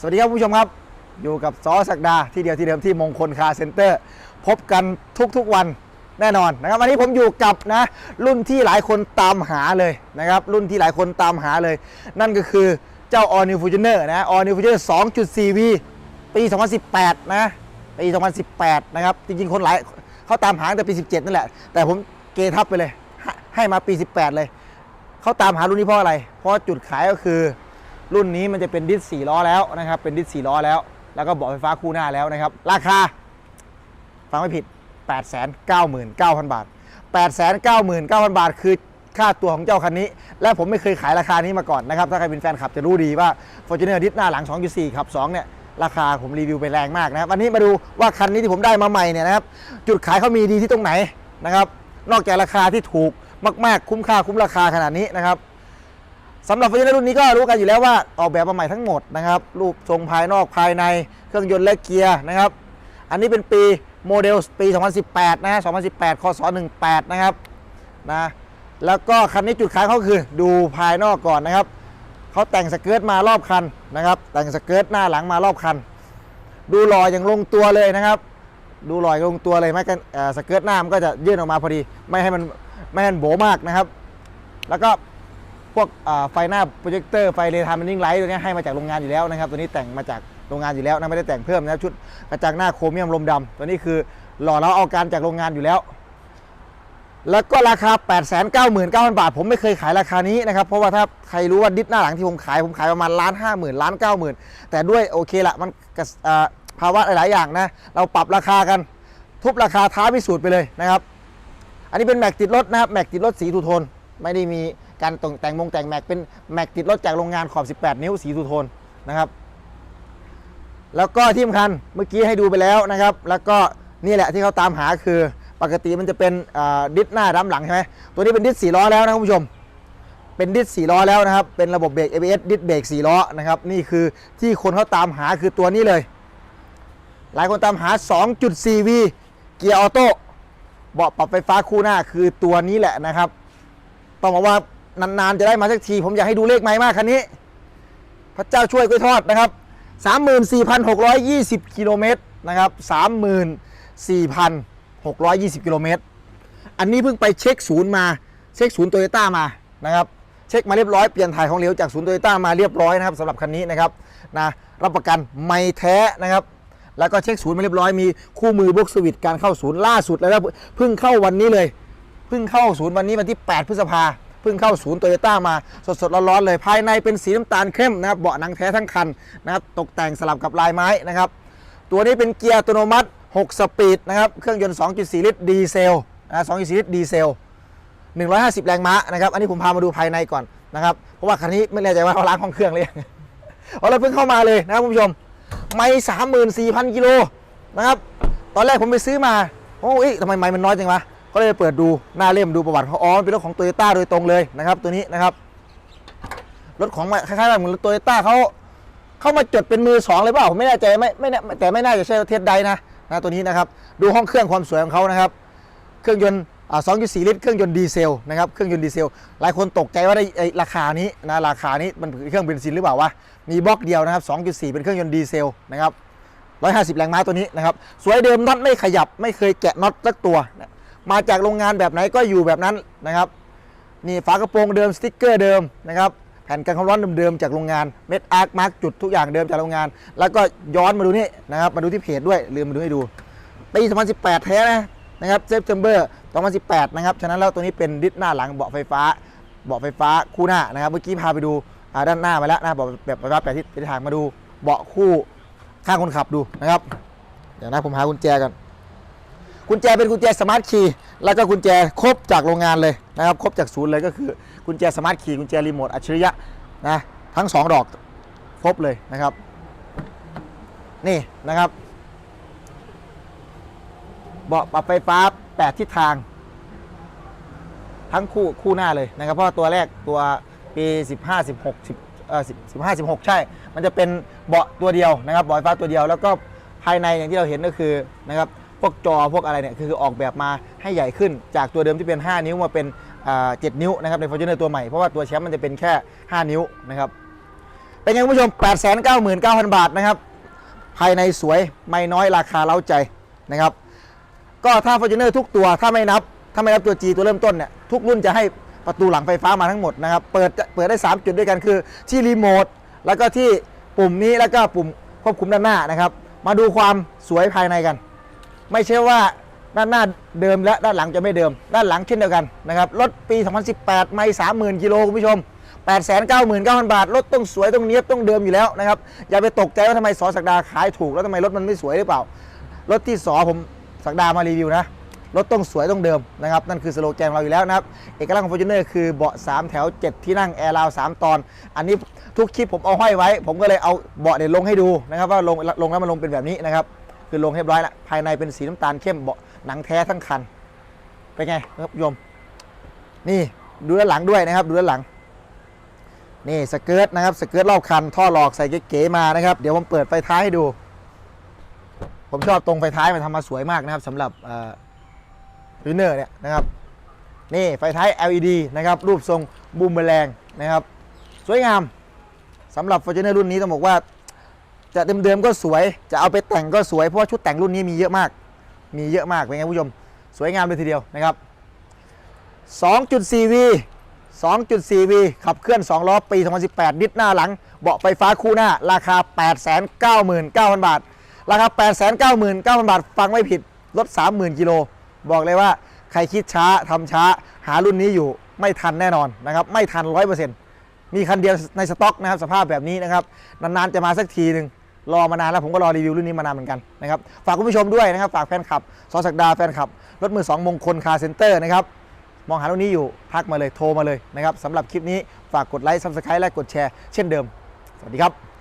สวัสดีครับผู้ชมครับ อยู่กับซอสักดาที่เดียวที่เดิมที่มงคลคาเซ็นเตอร์ พบกันทุกๆวันแน่นอนนะครับวันนี้ผมอยู่กับนะรุ่นที่หลายคนตามหาเลยนะครับรุ่นที่หลายคนตามหาเลย นั่นก็คือเจ้า All New Fortuner นะ All New Fortuner 2.4V ปี 2018 นะปี 2018 นะครับ จริงๆ คนหลายเขาตามหาแต่ปี 17 นั่นแหละ แต่ผมเกทับไปเลย ให้ให้มาปี 18 เลย เขาตามหารุ่นนี้เพราะอะไร เพราะจุดขายก็คือ รุ่นนี้มันจะเป็นดิสสี่ล้อแล้วนะครับ เป็นดิสสี่ล้อแล้ว แล้วก็เบาะไฟฟ้าคู่หน้าแล้วนะครับ ราคา ฟังไม่ผิด 899,000 บาท 899,000 บาท คือค่าตัวของเจ้าคันนี้ และผมไม่เคยขายราคานี้มาก่อนนะครับ ถ้าใครเป็นแฟนคลับจะรู้ดีว่า Fortuner ดิสหน้าหลัง 2.4ขับ 2 เนี่ยราคาผมรีวิวไปแรงมากนะครับ วันนี้มาดูว่าคันนี้ที่ผมได้มาใหม่เนี่ยนะครับ จุดขายเขามีดีที่ตรงไหนนะครับ นอกจากราคาที่ถูกมาก ๆ คุ้มค่าคุ้มราคาขนาดนี้นะครับ สำหรับ f o r t u n e r รุ่นนี้ก็รู้กันอยู่แล้วว่าออกแบบมาใหม่ทั้งหมดนะครับรูปทรงภายนอกภายในเครื่องยนต์และเกียร์นะครับ อันนี้เป็นปีโมเดลปี 2018นะ2018 คศ 18 นะครับนะแล้วก็คันนี้จุดขายเขาคือดูภายนอกก่อนนะครับเขาแต่งสเกิร์ตมารอบคันนะครับ แต่งสเกิร์ตหน้าหลังมารอบคัน ดูหล่ออย่างลงตัวเลยนะครับดูหล่อยลงตัวเลยไม่กันสเกิร์ตหน้ามันก็จะยื่นออกมาพอดี ไม่ให้มันไม่ให้มันโบมากนะครับ แล้วก็ พวกไฟหน้าโปรเจคเตอร์ไฟเรทามันนิ่งไลท์ตัวนี้ให้มาจากโรงงานอยู่แล้วนะครับตัวนี้แต่งมาจากโรงงานอยู่แล้วนะไม่ได้แต่งเพิ่มนะครับชุดกระจังหน้าโครเมียมลมดำตัวนี้คือหล่อแล้วเอาการจากโรงงานอยู่แล้ว แล้วก็ราคา 8 9 9 0 0 0 บาท ผมไม่เคยขายราคานี้นะครับเพราะว่าถ้าใครรู้ว่าดิสหน้าหลังที่ผมขายผมขายประมาณล้านห้าหมื่นล้านเก้าหมื่นแต่ด้วยโอเคละมันกระอ่าภาวะหลาย ๆ อย่างนะ เราปรับราคากันทุบราคาท้าพิสูจน์ไปเลยนะครับ อันนี้เป็นแม็กติดรถนะครับแม็กติดรถสีทูโทน ไม่ได้มีการตกแต่งมงแต่งแม็กเป็นแม็กติดรถจากโรงงานขอบ 18 นิ้วสีทูโทนนะครับ แล้วก็ที่สำคัญเมื่อกี้ให้ดูไปแล้วนะครับ แล้วก็นี่แหละที่เขาตามหาคือปกติมันจะเป็นดิสหน้าดัมหลังใช่ไหมตัวนี้เป็นดิสสี่ล้อแล้วนะคุณผู้ชม เป็นดิสสี่ล้อแล้วนะครับ เป็นระบบเบรก ABS ดิสเบรกสี่ล้อนะครับ นี่คือที่คนเขาตามหาคือตัวนี้เลย หลายคนตามหา 2.4V เกียร์ออโต้เบาะปรับไฟฟ้าคู่หน้าคือตัวนี้แหละนะครับ ต้องบอกว่านานๆจะได้มาสักที ผมอยากให้ดูเลขไม้มากคันนี้ พระเจ้าช่วยกล้วยทอดนะครับ 34,620 กิโลเมตรนะครับ 34,620 กิโลเมตร อันนี้เพิ่งไปเช็คศูนย์มา เช็คศูนย์โตโยต้ามานะครับเช็คมาเรียบร้อย เปลี่ยนถ่ายของเหลวจากศูนย์โตโยต้ามาเรียบร้อยนะครับสำหรับคันนี้นะครับนะรับประกันไม่แท้นะครับ แล้วก็เช็คศูนย์มาเรียบร้อยมีคู่มือบล็อกสวิตการเข้าศูนย์ล่าสุดแล้วนะเพิ่งเข้าวันนี้เลย เพิ่งเข้าศูนย์วันนี้วันที่ 8 พฤษภาเพิ่งเข้าศูนย์โตโยต้ามาสดๆร้อนๆเลยภายในเป็นสีน้ำตาลเข้มนะครับเบาะหนังแท้ทั้งคันนะครับตกแต่งสลับกับลายไม้นะครับ ตัวนี้เป็นเกียร์อัตโนมัติ 6 สปีดนะครับเครื่องยนต์ 2.4 ลิตรดีเซลนะ2.4 ลิตรดีเซล 150 แรงม้านะครับอันนี้ผมพามาดูภายในก่อนนะครับเพราะว่าคันนี้ไม่แน่ใจว่าเขาล้างห้องเครื่องเลยงเพราะเราเพิ่งเข้ามาเลยนะครับคุณผู้ชมไม่สามหมื่นสี่พันกิโลนะครับตอนแรกผมไปซื้อมาโอ้ยทำไมไม่มันน้อยจังวะ ก็เลยไปเปิดดูหน้าเล่มดูประวัติเขาอ๋อเป็นรถของโตโยต้าโดยตรงเลยนะครับตัวนี้นะครับรถของคล้ายๆแบบเหมือนรถโตโยต้าเขาเข้ามาจดเป็นมือสองเลยเปล่าผมไม่แน่ใจไม่ไม่แน่แต่ไม่น่าจะใช่เทสใดนะนะตัวนี้นะครับดูห้องเครื่องความสวยของเขานะครับ เครื่องยนต์อ่า2.4ลิตรเครื่องยนต์ดีเซลนะครับเครื่องยนต์ดีเซล หลายคนตกใจว่าได้ไอราคานี้นะราคานี้มันเครื่องเบนซินหรือเปล่าวะมีบล็อกเดียวนะครับ2.4เป็นเครื่องยนต์ดีเซลนะครับ150แรงม้าตัวนี้นะครับสวยเดิมน็อตไม่ขยับไม่เคยแกะน็อตสักตัวนะ มาจากโรงงานแบบไหนก็อยู่แบบนั้นนะครับนี่ฝากระโปรงเดิมสติ๊กเกอร์เดิมนะครับแผ่นกันความร้อนเดิมๆจากโรงงานเม็ดอาร์คมาร์กจุดทุกอย่างเดิมจากโรงงาน แล้วก็ย้อนมาดูนี่นะครับมาดูที่เพจด้วยลืมมาดูให้ดูปี 2018 แท้นะนะครับเซปเทมเบอร์2018 นะครับ ฉะนั้นแล้วตัวนี้เป็นดิสหน้าหลังเบาะไฟฟ้า เบาะไฟฟ้าคู่หน้านะครับ เมื่อกี้พาไปดูด้านหน้ามาแล้วนะเบาะแบบไฟฟ้าแปดทิศทางมาดูเบาะคู่ข้างคนขับดูนะครับ เดี๋ยวนะผมหากุญแจกัน กุญแจเป็นกุญแจสมาร์ทคีย์แล้วก็กุญแจครบจากโรงงานเลยนะครับครบจากศูนย์เลยก็คือกุญแจสมาร์ทคีย์กุญแจรีโมทอัจฉริยะนะทั้งสองดอกครบเลยนะครับ นี่นะครับ เบาะปรับไฟฟ้า 8 ทิศทาง ทั้งคู่คู่หน้าเลยนะครับ เพราะตัวแรกตัวปี 15 16 10เอ่อ10 15 16 ใช่ มันจะเป็นเบาะตัวเดียวนะครับเบาะไฟฟ้าตัวเดียวแล้วก็ภายในอย่างที่เราเห็นก็คือนะครับ พวกจอพวกอะไรเนี่ยคือออกแบบมาให้ใหญ่ขึ้น จากตัวเดิมที่เป็น 5 นิ้วมาเป็นอ่า7นิ้วนะครับใน Fortuner ตัวใหม่ เพราะว่าตัวแชมป์มันจะเป็นแค่ 5 นิ้วนะครับเป็นไงคุณผู้ชม 899,000 บาทนะครับภายในสวยไม่น้อยราคาเล้าใจนะครับก็ถ้า f o r t u n e r ทุกตัวถ้าไม่นับถ้าไม่นับตัว G ตัวเริ่มต้นเนี่ยทุกรุ่นจะให้ประตูหลังไฟฟ้ามาทั้งหมดนะครับเปิดเปิดได้ 3 จุดด้วยกันคือที่รีโมทแล้วก็ที่ปุ่มนี้แล้วก็ปุ่มควบคุมด้านหน้านะครับ มาดูความสวยภายในกัน ไม่ใช่ว่าด้านหน้าเดิมและด้านหลังจะไม่เดิม ด้านหลังเช่นเดียวกันนะครับรถปี 2018 ไม่ 30,000 กิโลคุณผู้ชม 899,000 บาท รถต้องสวยต้องเนี้ยบต้องเดิมอยู่แล้วนะครับอย่าไปตกใจว่าทำไมสอสักดาขายถูกแล้วทำไมรถมันไม่สวยหรือเปล่า รถที่สอผมสักดามารีวิวนะรถต้องสวยต้องเดิมนะครับนั่นคือสโลแกนของเราอยู่แล้วนะครับเอกลักษณ์ของ Fortuner คือเบาะ 3 แถว 7 ที่นั่งแอร์ราว3ตอน อันนี้ทุกคลิปผมเอาห้อยไว้ ผมก็เลยเอาเบาะเนี่ยลงให้ดูนะครับว่าลงลงแล้วมันลงเป็นแบบนี้นะครับ คือลงเรียบร้อยล้วภายในเป็นสีน้ำตาลเข้มเบาหนังแท้ทั้งคันเป็นไงครับโยม นี่ดูด้านหลังด้วยนะครับ ดูด้านหลัง นี่สเกิร์ตนะครับสเกิร์ตรอบคัน ท่อหลอกใส่เก๋ๆมานะครับ เดี๋ยวผมเปิดไฟท้ายให้ดู ผมชอบตรงไฟท้ายมันทำมาสวยมากนะครับสำหรับฟิเนอร์เนี่ยนะครับ นี่ไฟท้าย LED นะครับ รูปทรงบูมเบอแรงนะครับ สวยงามสำหรับ Fortuner รุ่นนี้ต้องบอกว่า จะเดิมๆก็สวย จะเอาไปแต่งก็สวย เพราะว่าชุดแต่งรุ่นนี้มีเยอะมาก มีเยอะมากเป็นไงผู้ชม สวยงามเลยทีเดียวนะครับ 2.4V 2.4V ขับเคลื่อน 2 ล้อปี 2018 ดิสหน้าหลัง เบาะไฟฟ้าคู่หน้า ราคา 899,000 บาท ราคา 899,000 บาท ฟังไม่ผิดรถ30,000 กิโล บอกเลยว่าใครคิดช้าทำช้า หารุ่นนี้อยู่ไม่ทันแน่นอนนะครับ ไม่ทัน 100%มีคันเดียวในสต็อกนะครับ สภาพแบบนี้นะครับ นานๆจะมาสักทีหนึ่ง รอมานานแล้วผมก็รอรีวิวรุ่นนี้มานานเหมือนกันนะครับฝากคุณผู้ชมด้วยนะครับฝากแฟนคลับซอสักดาแฟนคลับรถมือสองมงคลคาร์เซ็นเตอร์นะครับมองหารุ่นนี้อยู่ทักมาเลยโทรมาเลยนะครับสำหรับคลิปนี้ฝากกดไลค์ซับสไครต์และกดแชร์เช่นเดิม สวัสดีครับ